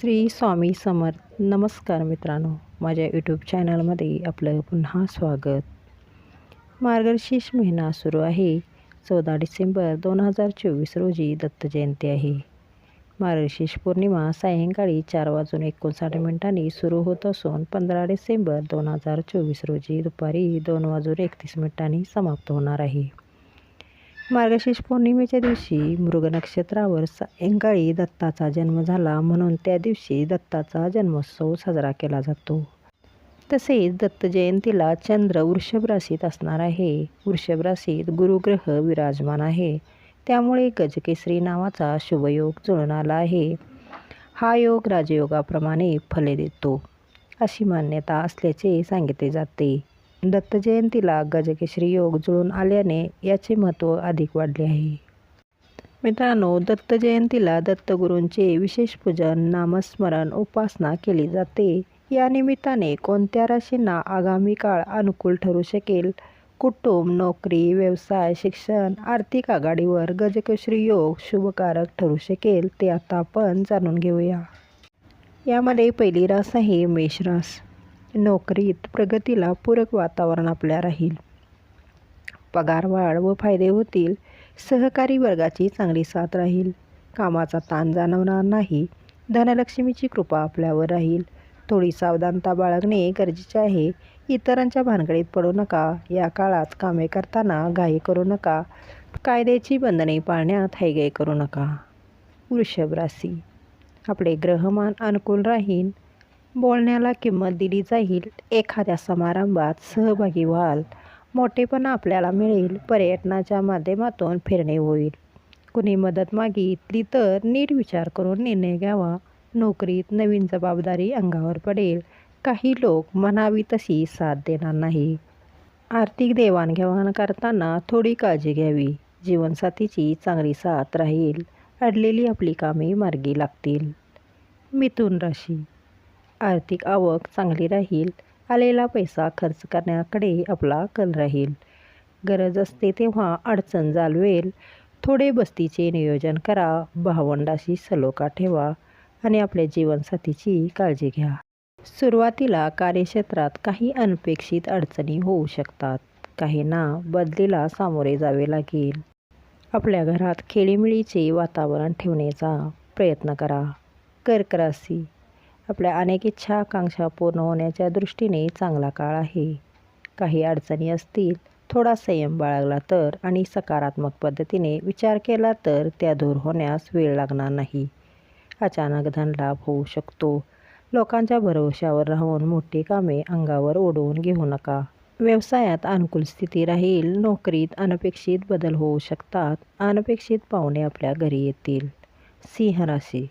श्री स्वामी समर्थ. नमस्कार मित्रांनो. माझ्या यूट्यूब चॅनलमध्ये आपलं पुन्हा स्वागत. मार्गशीर्ष महिना सुरू आहे. चौदा डिसेंबर दोन हजार चोवीस रोजी दत्त जयंती आहे. मार्गशीर्ष पौर्णिमा सायंकाळी चार वाजून एकोणसाठ मिनिटांनी सुरू होत असून पंधरा डिसेंबर दोन हजार चोवीस रोजी दुपारी दोन वाजून एकतीस मिनिटांनी समाप्त होणार आहे. मार्गशीर्ष पौर्णिमेच्या दिवशी मृग नक्षत्रावर सायंकाळी दत्ताचा जन्म झाला म्हणून त्या दिवशी दत्ताचा जन्मोत्सव साजरा केला जातो. तसेच दत्त जयंतीला चंद्र वृषभ राशीत असणार आहे. वृषभ राशीत गुरुग्रह विराजमान आहे. त्यामुळे गजकेसरी नावाचा शुभयोग जुळून आला आहे. हा योग राजयोगाप्रमाणे फले देतो अशी मान्यता असल्याचे सांगितले जाते. दत्त जयंतीला गजकेश्री योग जुळून आल्याने याचे महत्त्व अधिक वाढले आहे. मित्रांनो दत्त जयंतीला दत्तगुरूंचे विशेष पूजन नामस्मरण उपासना केली जाते. या निमित्ताने कोणत्या राशींना आगामी काळ अनुकूल ठरू शकेल? कुटुंब नोकरी व्यवसाय शिक्षण आर्थिक आघाडीवर गजकेश्री योग शुभकारक ठरू शकेल ते आता आपण जाणून घेऊया. यामध्ये पहिली रास आहे मेष रास. नोकरीत प्रगतीला पूरक वातावरण आपल्या राहील. पगारवाढ व फायदे होतील सहकारी वर्गाची चांगली साथ राहील. कामाचा ताण जाणवणार नाही धनलक्ष्मीची कृपा आपल्यावर राहील. थोडी सावधानता बाळगणे गरजेचे आहे. इतरांच्या भानगडीत पडू नका या काळात कामे करताना घाई करू नका कायद्याची बंधने पाळण्यात हायगाई करू नका. वृषभ राशी. आपले ग्रहमान अनुकूल राहील बोलण्याला किंमत दिली जाईल. एखाद्या समारंभात सहभागी व्हाल. मोठेपणा आपल्याला मिळेल. पर्यटनाच्या माध्यमातून फिरणे होईल. कुणी मदत मागितली तर नीट विचार करून निर्णय घ्यावा. नोकरीत नवीन जबाबदारी अंगावर पडेल. काही लोक म्हणावी तशी साथ देणार नाही. आर्थिक देवाणघेवाण करताना थोडी काळजी घ्यावी. जीवनसाथीची चांगली साथ राहील. अडलेली आपली कामे मार्गी लागतील. मिथुन राशी. आर्थिक आवक चांगली राहील आलेला पैसा खर्च करण्याकडे आपला कल राहील. गरज असते तेव्हा अडचण जालवेल थोडे बस्तीचे नियोजन करा भावंडाशी सलोखा ठेवा आणि आपल्या जीवनसाथीची काळजी घ्या. सुरुवातीला कार्यक्षेत्रात काही अनपेक्षित अडचणी होऊ शकतात. काहींना बदलीला सामोरे जावे लागेल. आपल्या घरात खेळीमेळीचे वातावरण ठेवण्याचा प्रयत्न करा. कर्क राशी आपल्या अनेक इच्छा आकांक्षा पूर्ण होण्याच्या दृष्टीने चांगला काळ आहे. काही अडचणी असतील थोडा संयम बाळगला तर आणि सकारात्मक पद्धतीने विचार केला तर त्या दूर होण्यास वेळ लागणार नाही. अचानक धनलाभ होऊ शकतो. लोकांच्या भरवशावर राहून मोठी कामे अंगावर ओढवून घेऊ नका. व्यवसायात अनुकूल स्थिती राहील नोकरीत अनपेक्षित बदल होऊ शकतात अनपेक्षित पाहुणे आपल्या घरी येतील. सिंह राशी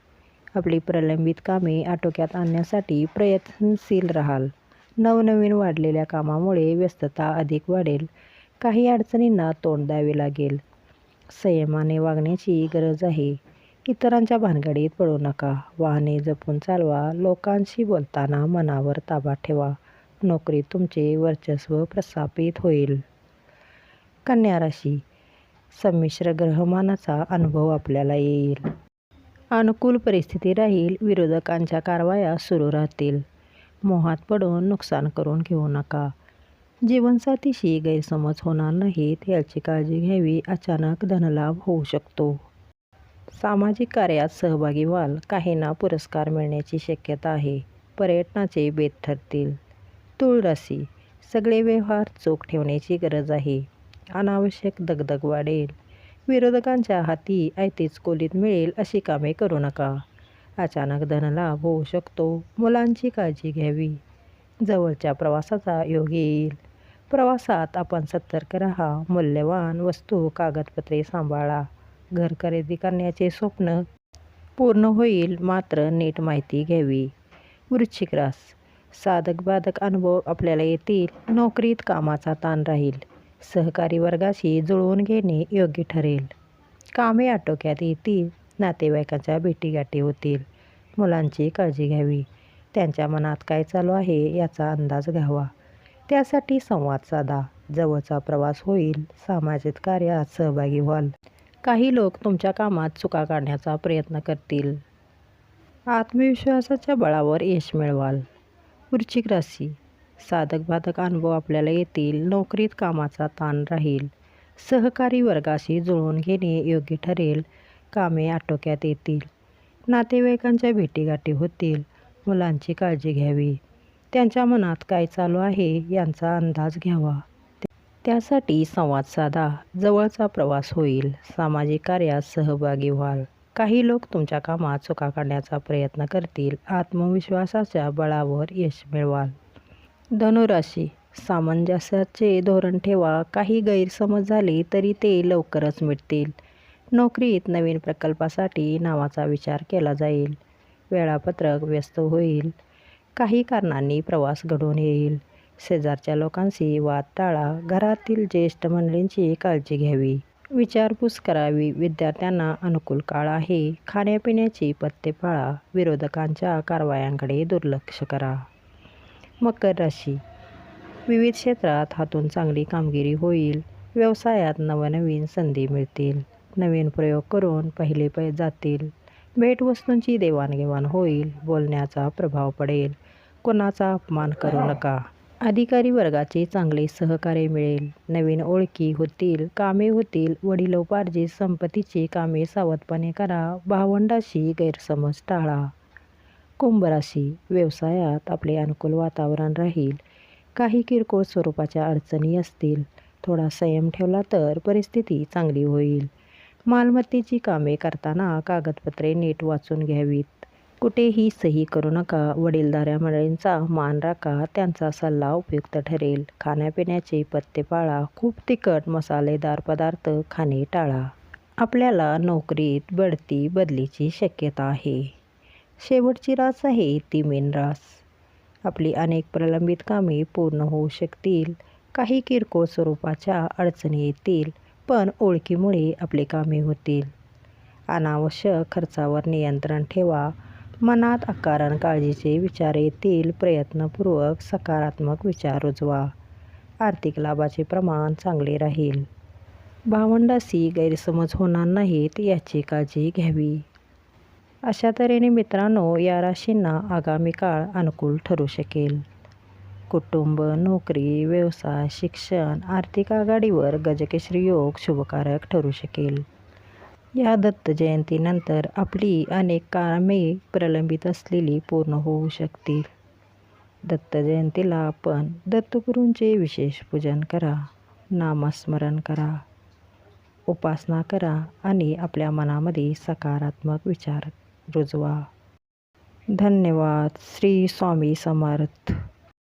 आपली प्रलंबित कामे आटोक्यात आणण्यासाठी प्रयत्नशील राहाल. नवनवीन वाढलेल्या कामामुळे व्यस्तता अधिक वाढेल. काही अडचणींना तोंड द्यावे लागेल. संयमाने वागण्याची गरज आहे. इतरांच्या भानगडीत पडू नका. वाहने जपून चालवा. लोकांशी बोलताना मनावर ताबा ठेवा. नोकरीत तुमचे वर्चस्व प्रस्थापित होईल. कन्या राशी. संमिश्र ग्रहमानाचा अनुभव आपल्याला येईल. अनुकूल परिस्थिती राहील विरोधकांच्या कारवाया सुरू राहतील. मोहात पडून नुकसान करून घेऊ नका. जीवनसाथीशी गैरसमज होणार नाहीत याची काळजी घ्यावी अचानक धनलाभ होऊ शकतो. सामाजिक कार्यात सहभागी व्हाल काहींना पुरस्कार मिळण्याची शक्यता आहे पर्यटनाचे बेत ठरतील. तुळ राशी सगळे व्यवहार चोख ठेवण्याची गरज आहे. अनावश्यक दगदग वाढेल. विरोधकांच्या हाती ऐतीच कोलीत मिळेल अशी कामे करू नका. अचानक धनलाभ होऊ शकतो. मुलांची काळजी घ्यावी. जवळच्या प्रवासाचा योग येईल. प्रवासात आपण सतर्क राहा. मूल्यवान वस्तू कागदपत्रे सांभाळा. घर खरेदी करण्याचे स्वप्न पूर्ण होईल मात्र नीट माहिती घ्यावी. वृश्चिक रास. साधक बाधक अनुभव आपल्याला येतील. नोकरीत कामाचा ताण राहील. सहकारी वर्गाशी जुळवून घेणे योग्य ठरेल. कामे आटोक्यात येतील नातेवाईकांच्या भेटीगाठी होतील. मुलांची काळजी घ्यावी. त्यांच्या मनात काय चालू आहे याचा अंदाज घ्यावा. त्यासाठी संवाद साधा. जवळचा प्रवास होईल सामाजिक कार्यात सहभागी व्हाल. काही लोक तुमच्या कामात चुका काढण्याचा प्रयत्न करतील. आत्मविश्वासाच्या बळावर यश मिळवाल. वृश्चिक राशी. साधक बाधक अनुभव आपल्याला येतील. नोकरीत कामाचा ताण राहील. सहकारी वर्गाशी जुळवून घेणे योग्य ठरेल. कामे आटोक्यात येतील. नातेवाईकांच्या भेटीगाठी होतील. मुलांची काळजी घ्यावी. त्यांच्या मनात काय चालू आहे यांचा अंदाज घ्यावा. त्यासाठी संवाद साधा. जवळचा प्रवास होईल. सामाजिक कार्यात सहभागी व्हाल. काही लोक तुमच्या कामात चुका काढण्याचा प्रयत्न करतील. आत्मविश्वासाच्या बळावर यश मिळवाल. धनुराशी सामंजस्याचे धोरण ठेवा. काही गैरसमज झाले तरी ते लवकरच मिटतील. नोकरीत नवीन प्रकल्पासाठी नावाचा विचार केला जाईल. वेळापत्रक व्यस्त होईल. काही कारणांनी प्रवास घडून येईल. शेजारच्या लोकांशी वाद टाळा. घरातील ज्येष्ठ मंडळींची काळजी घ्यावी. विचारपूस करावी. विद्यार्थ्यांना अनुकूल काळ आहे. खाण्यापिण्याची पत्ते पाळा. विरोधकांच्या कारवायांकडे दुर्लक्ष करा. मकर राशी. विविध क्षेत्रात हातून चांगली कामगिरी होईल. व्यवसायात नवनवीन संधी मिळतील. नवीन प्रयोग करून पहिले पै जातील. भेटवस्तूंची देवाणघेवाण होईल. बोलण्याचा प्रभाव पडेल. कोणाचा अपमान करू नका. अधिकारी वर्गाचे चांगले सहकार्य मिळेल. नवीन ओळखी होतील कामे होतील. वडिलोपार्जित संपत्तीची कामे सावधपणे करा. भावंडाशी गैरसमज टाळा. कुंभ राशी व्यवसायात आपले अनुकूल वातावरण राहील. काही किरकोळ स्वरूपाच्या अडचणी असतील. थोडा संयम ठेवला तर परिस्थिती चांगली होईल. मालमत्तेची कामे करताना कागदपत्रे नीट वाचून घ्यावीत. कुठेही सही करू नका. वडीलधाऱ्या मंडळींचा मान राखा. त्यांचा सल्ला उपयुक्त ठरेल. खाण्यापिण्याचे पत्ते पाळा. खूप तिखट मसालेदार पदार्थ खाणे टाळा. आपल्याला नोकरीत बढती बदलीची शक्यता आहे. शेवटची रास आहे ती मेन रास. आपली अनेक प्रलंबित कामे पूर्ण होऊ शकतील. काही किरकोळ स्वरूपाच्या अडचणी येतील पण ओळखीमुळे आपली कामे होतील. अनावश्यक खर्चावर नियंत्रण ठेवा. मनात अकारण काळजीचे विचार येतील. प्रयत्नपूर्वक सकारात्मक विचार रुजवा. आर्थिक लाभाचे प्रमाण चांगले राहील. भावंडाशी गैरसमज होणार नाहीत याची काळजी घ्यावी. अशा तऱ्हेने मित्रांनो या राशींना आगामी काळ अनुकूल ठरू शकेल. कुटुंब नोकरी व्यवसाय शिक्षण आर्थिक आघाडीवर गजकेश्री योग शुभकारक ठरू शकेल. या दत्त जयंतीनंतर आपली अनेक कामे प्रलंबित असलेली पूर्ण होऊ शकतील. दत्त जयंतीला आपण दत्तगुरूंचे विशेष पूजन करा नामस्मरण करा उपासना करा आणि आपल्या मनामध्ये सकारात्मक विचार रुजवा। धन्यवाद। श्री स्वामी समर्थ।